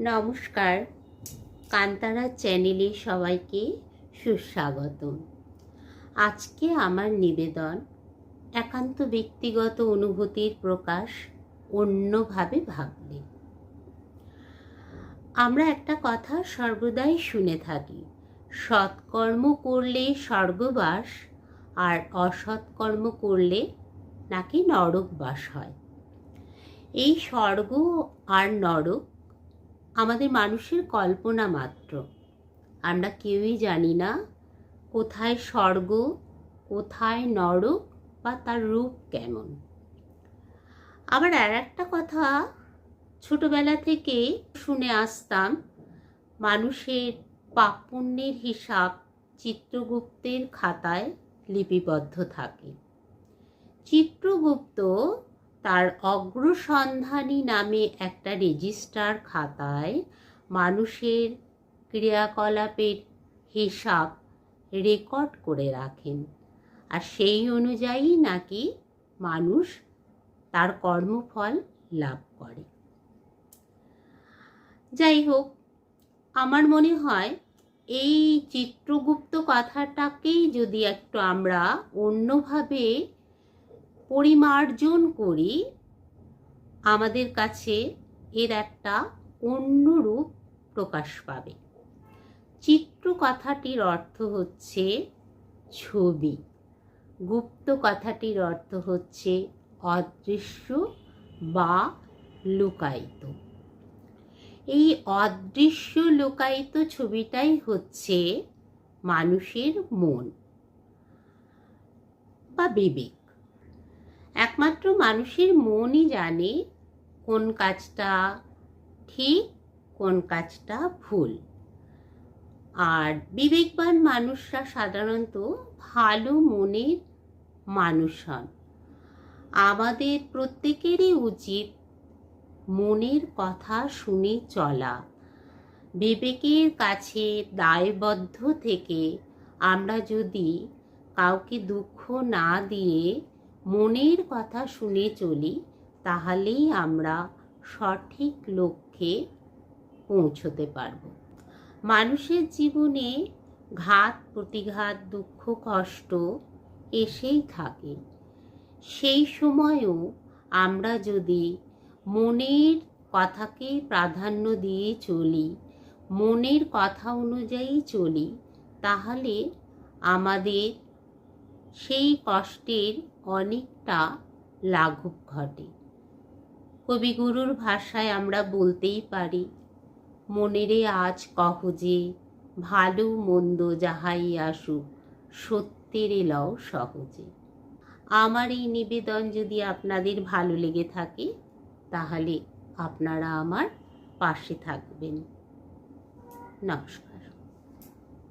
নমস্কার। কান্তারা চ্যানেলে সবাইকে সুস্বাগত আজকে আমার নিবেদন, একান্ত ব্যক্তিগত অনুভূতির প্রকাশ অন্যভাবে ভাবলে। আমরা একটা কথা সর্বদাই শুনে থাকি, সৎকর্ম করলে স্বর্গবাস আর অসৎকর্ম করলে নাকি নরকবাস হয়। এই স্বর্গ আর নরক আমাদের মানুষের কল্পনা মাত্র। আমরা কেউই জানি না কোথায় স্বর্গ, কোথায় নরক বা তার রূপ কেমন। আবার আর একটা কথা, ছোটবেলা থেকে শুনে আসতাম, মানুষের পাপ পুণ্যের হিসাব চিত্রগুপ্তের খাতায় লিপিবদ্ধ থাকে। চিত্রগুপ্ত তার অগ্রসন্ধানী নামে একটা রেজিস্টার খাতায় মানুষের ক্রিয়াকলাপের হিসাব রেকর্ড করে রাখেন। আর সেই অনুযায়ী নাকি মানুষ তার কর্মফল লাভ করে। যাই হোক, আমার মনে হয় এই চিত্রগুপ্ত কথাটাকেই যদি একটু আমরা অন্যভাবে পরিমার্জন করি, আমাদের কাছে এর একটা অন্য রূপ প্রকাশ পাবে। চিত্র কথাটির অর্থ হচ্ছে ছবি। গুপ্ত কথাটির অর্থ হচ্ছে অদৃশ্য বা লুকায়িত। এই অদৃশ্য লুকায়িত ছবিটাই হচ্ছে মানুষের মন বা বিবেক। একমাত্র মানুষের মনই জানে কোন কাজটা ঠিক, কোন কাজটা ভুল। আর বিবেকবান মানুষরা সাধারণত ভালো মনের মানুষ হন। আমাদের প্রত্যেকেরই উচিত মনের কথা শুনে চলা। বিবেকের কাছে দায়বদ্ধ থেকে আমরা যদি কাউকে দুঃখ না দিয়ে মনের কথা শুনে চলি, তাহলেই আমরা সঠিক লক্ষ্যে পৌঁছতে পারব। মানুষের জীবনে ঘাত, প্রতিঘাত, দুঃখ, কষ্ট এসেই থাকে। সেই সময়ও আমরা যদি মনের কথাকে প্রাধান্য দিয়ে চলি, মনের কথা অনুযায়ী চলি, তাহলে আমাদের সেই কষ্টের অনেকটা লাঘব ঘটে। কবিগুরুর ভাষায় আমরা বলতেই পারি, মনেরে আজ কহ যে, ভালো মন্দ যাহাই আসুক, সত্যেরে লও সহজে। আমার এই নিবেদন যদি আপনাদের ভালো লেগে থাকে, তাহলে আপনারা আমার পাশে থাকবেন। নমস্কার।